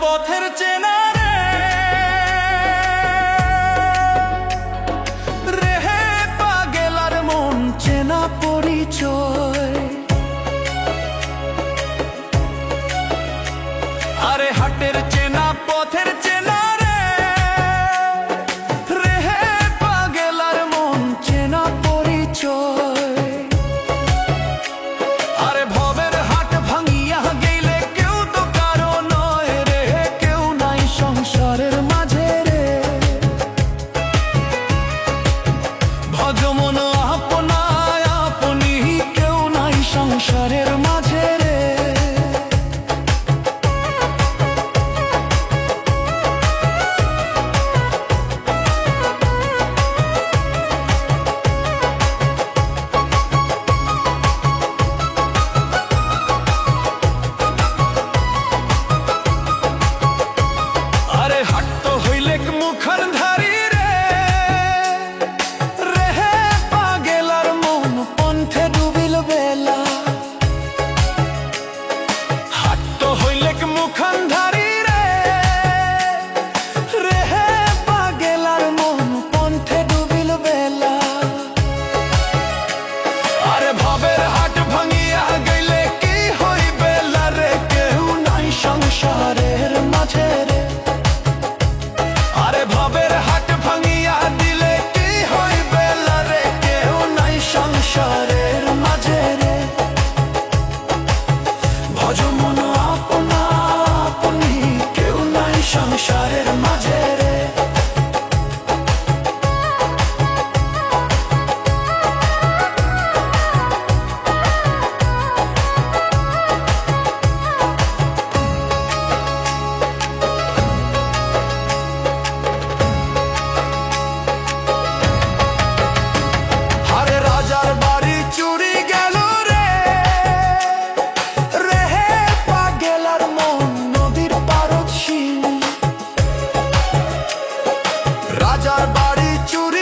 পথের চেনা রে। পাগেলার মন চেনা পরিচয়। it বাড়ি চুরি